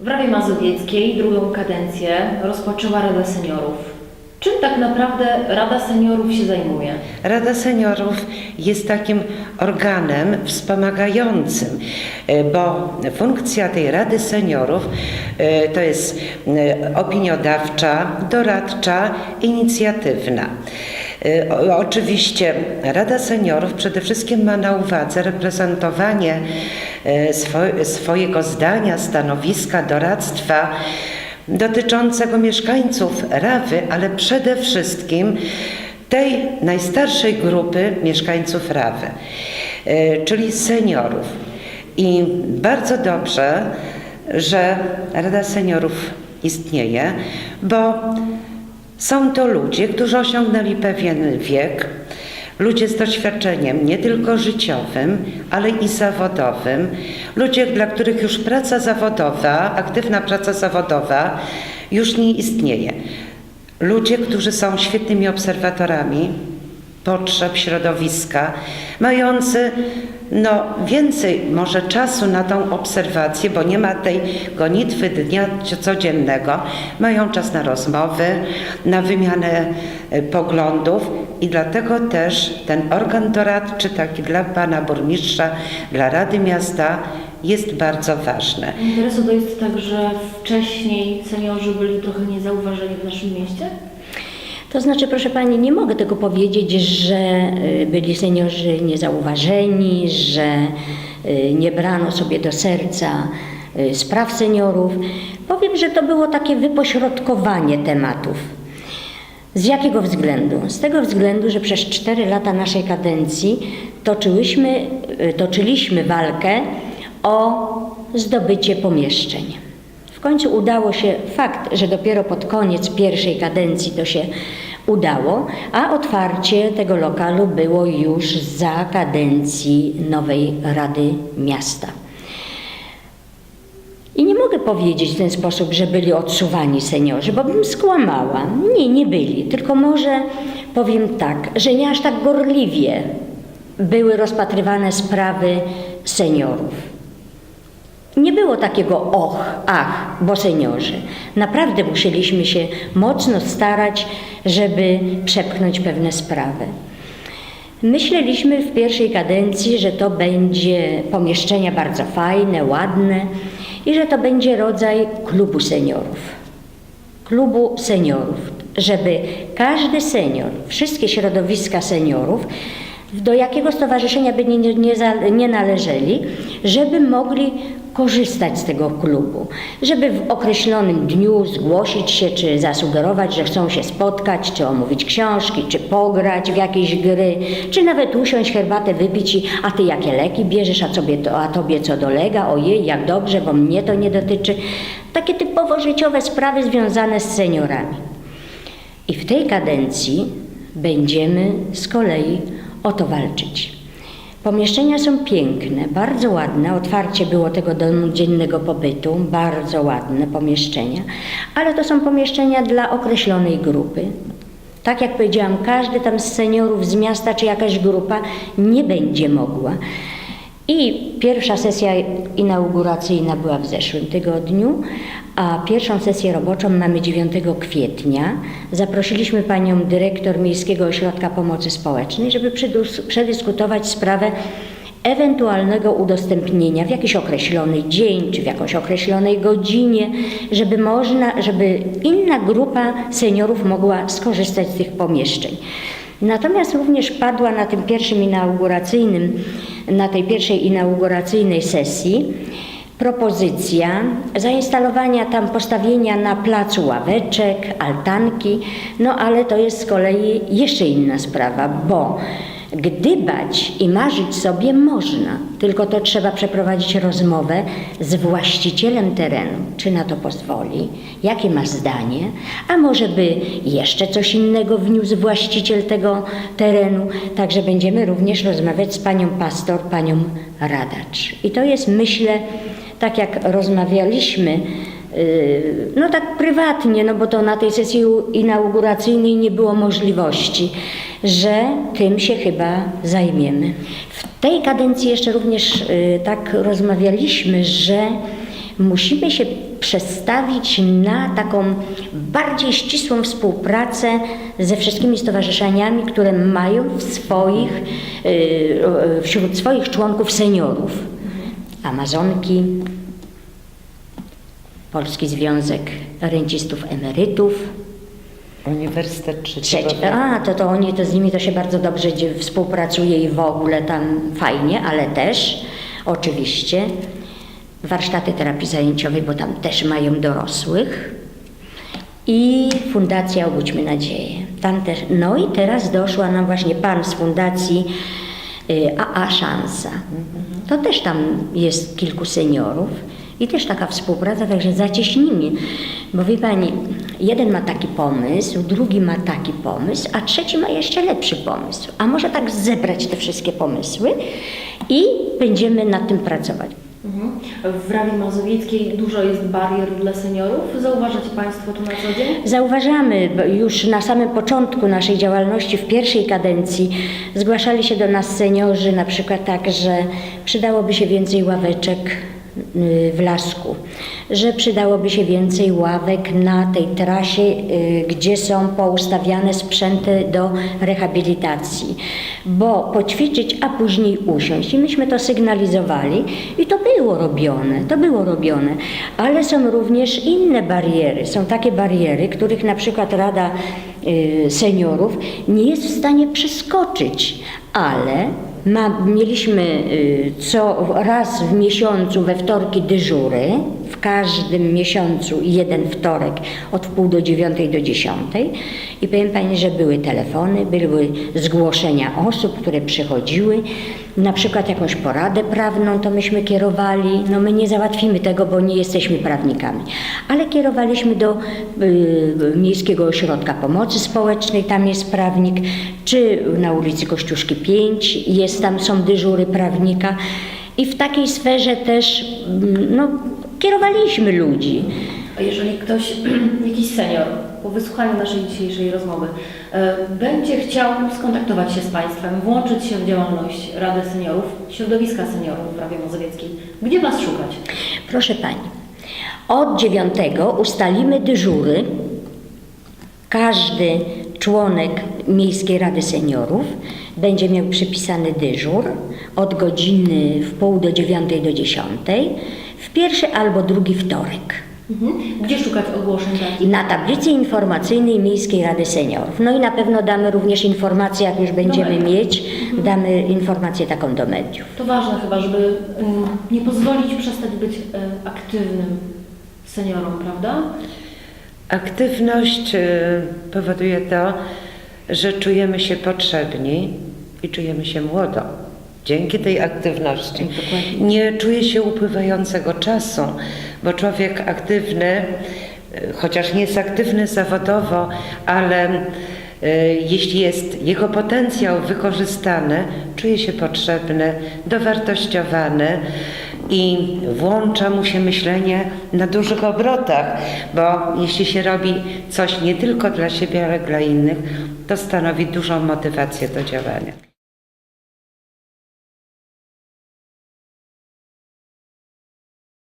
W Rawie Mazowieckiej drugą kadencję rozpoczęła Rada Seniorów. Czym tak naprawdę Rada Seniorów się zajmuje? Rada Seniorów jest takim organem wspomagającym, e, bo funkcja tej Rady Seniorów e, to jest e, opiniodawcza, doradcza, inicjatywna. O- Oczywiście Rada Seniorów przede wszystkim ma na uwadze reprezentowanie swo- swojego zdania, stanowiska, doradztwa dotyczącego mieszkańców Rawy, ale przede wszystkim tej najstarszej grupy mieszkańców Rawy, e, czyli seniorów. I bardzo dobrze, że Rada Seniorów istnieje, bo są to ludzie, którzy osiągnęli pewien wiek, ludzie z doświadczeniem nie tylko życiowym, ale i zawodowym, ludzie, dla których już praca zawodowa, aktywna praca zawodowa już nie istnieje. Ludzie, którzy są świetnymi obserwatorami potrzeb środowiska, mający no, więcej może czasu na tą obserwację, bo nie ma tej gonitwy dnia codziennego, mają czas na rozmowy, na wymianę e, poglądów i dlatego też ten organ doradczy taki dla pana burmistrza, dla Rady Miasta jest bardzo ważny. Interesu to jest tak, że wcześniej seniorzy byli trochę niezauważeni w naszym mieście? To znaczy, proszę Pani, nie mogę tego powiedzieć, że y, byli seniorzy niezauważeni, że y, nie brano sobie do serca y, spraw seniorów. Powiem, że to było takie wypośrodkowanie tematów. Z jakiego względu? Z tego względu, że przez cztery lata naszej kadencji toczyłyśmy, toczyliśmy walkę o zdobycie pomieszczeń. W końcu udało się, fakt, że dopiero pod koniec pierwszej kadencji to się udało, a otwarcie tego lokalu było już za kadencji nowej Rady Miasta. I nie mogę powiedzieć w ten sposób, że byli odsuwani seniorzy, bo bym skłamała. Nie, nie byli. Tylko może powiem tak, że nie aż tak gorliwie były rozpatrywane sprawy seniorów. Nie było takiego och, ach, bo seniorzy. Naprawdę musieliśmy się mocno starać, żeby przepchnąć pewne sprawy. Myśleliśmy w pierwszej kadencji, że to będzie pomieszczenia bardzo fajne, ładne i że to będzie rodzaj klubu seniorów. Klubu seniorów, żeby każdy senior, wszystkie środowiska seniorów, do jakiego stowarzyszenia by nie, nie, nie należeli, żeby mogli korzystać z tego klubu, żeby w określonym dniu zgłosić się, czy zasugerować, że chcą się spotkać, czy omówić książki, czy pograć w jakieś gry, czy nawet usiąść, herbatę wypić i a ty jakie leki bierzesz, a, sobie to, a tobie co dolega, ojej, jak dobrze, bo mnie to nie dotyczy. Takie typowo życiowe sprawy związane z seniorami. I w tej kadencji będziemy z kolei o to walczyć. Pomieszczenia są piękne, bardzo ładne. Otwarcie było tego domu dziennego pobytu, bardzo ładne pomieszczenia, ale to są pomieszczenia dla określonej grupy. Tak jak powiedziałam, każdy tam z seniorów z miasta czy jakaś grupa nie będzie mogła. I pierwsza sesja inauguracyjna była w zeszłym tygodniu, a pierwszą sesję roboczą mamy 9 kwietnia. Zaprosiliśmy panią dyrektor Miejskiego Ośrodka Pomocy Społecznej, żeby przedyskutować sprawę ewentualnego udostępnienia w jakiś określony dzień czy w jakąś określonej godzinie, żeby można, żeby inna grupa seniorów mogła skorzystać z tych pomieszczeń. Natomiast również padła na tym pierwszym inauguracyjnym, na tej pierwszej inauguracyjnej sesji propozycja zainstalowania tam, postawienia na placu ławeczek, altanki, no ale to jest z kolei jeszcze inna sprawa, bo gdybać i marzyć sobie można, tylko to trzeba przeprowadzić rozmowę z właścicielem terenu, czy na to pozwoli, jakie ma zdanie, a może by jeszcze coś innego wniósł właściciel tego terenu. Także będziemy również rozmawiać z panią pastor, panią radacz. I to jest, myślę, tak jak rozmawialiśmy, no tak prywatnie, no bo to na tej sesji inauguracyjnej nie było możliwości, że tym się chyba zajmiemy. W tej kadencji jeszcze również yy, tak rozmawialiśmy, że musimy się przestawić na taką bardziej ścisłą współpracę ze wszystkimi stowarzyszeniami, które mają w swoich, y, wśród swoich członków seniorów. Amazonki, Polski Związek Rencistów Emerytów, Uniwersytet Trzeciego Trzeci. A, to, to oni, to z nimi to się bardzo dobrze współpracuje i w ogóle tam fajnie, ale też oczywiście warsztaty terapii zajęciowej, bo tam też mają dorosłych i Fundacja Obudźmy Nadzieję. Tam też, no i teraz doszła nam właśnie pan z Fundacji y, AA Szansa. To też tam jest kilku seniorów i też taka współpraca, także zacieśnimy. Bo wie pani, jeden ma taki pomysł, drugi ma taki pomysł, a trzeci ma jeszcze lepszy pomysł. A może tak zebrać te wszystkie pomysły i będziemy nad tym pracować. Mhm. W Rawie Mazowieckiej dużo jest barier dla seniorów. Zauważacie Państwo to na co dzień? Zauważamy, bo już na samym początku naszej działalności, w pierwszej kadencji, zgłaszali się do nas seniorzy, na przykład tak, że przydałoby się więcej ławeczek w lasku, że przydałoby się więcej ławek na tej trasie, y, gdzie są poustawiane sprzęty do rehabilitacji, bo poćwiczyć, a później usiąść. I myśmy to sygnalizowali i to było robione, to było robione, ale są również inne bariery. Są takie bariery, których na przykład Rada y, Seniorów nie jest w stanie przeskoczyć, ale ma, mieliśmy y, co raz w miesiącu we wtorki dyżury, w każdym miesiącu jeden wtorek od wpół do dziewiątej do dziesiątej. I powiem Pani, że były telefony, były zgłoszenia osób, które przychodziły, na przykład jakąś poradę prawną to myśmy kierowali, no my nie załatwimy tego, bo nie jesteśmy prawnikami, ale kierowaliśmy do y, Miejskiego Ośrodka Pomocy Społecznej, tam jest prawnik, czy na ulicy Kościuszki 5, jest tam, są dyżury prawnika. I w takiej sferze też mm, no, kierowaliśmy ludzi. A jeżeli ktoś, jakiś senior, po wysłuchaniu naszej dzisiejszej rozmowy, e, będzie chciał skontaktować się z Państwem, włączyć się w działalność Rady Seniorów, środowiska seniorów w Rawie Mazowieckiej, gdzie Was szukać? Proszę Pani, od dziewiątego ustalimy dyżury. Każdy członek Miejskiej Rady Seniorów będzie miał przypisany dyżur od godziny w pół do dziewiątej do dziesiątej w pierwszy albo drugi wtorek. Mhm. Gdzie szukać ogłoszeń takich? Na tablicy informacyjnej Miejskiej Rady Seniorów. No i na pewno damy również informację, jak już będziemy mieć, damy informację taką do mediów. To ważne chyba, żeby nie pozwolić przestać być e, aktywnym seniorom, prawda? Aktywność y, powoduje to, że czujemy się potrzebni i czujemy się młodo. Dzięki tej aktywności Dokładnie. nie czuje się upływającego czasu, bo człowiek aktywny, y, chociaż nie jest aktywny zawodowo, ale y, jeśli jest jego potencjał wykorzystany, czuje się potrzebny, dowartościowany i włącza mu się myślenie na dużych obrotach, bo jeśli się robi coś nie tylko dla siebie, ale dla innych, to stanowi dużą motywację do działania.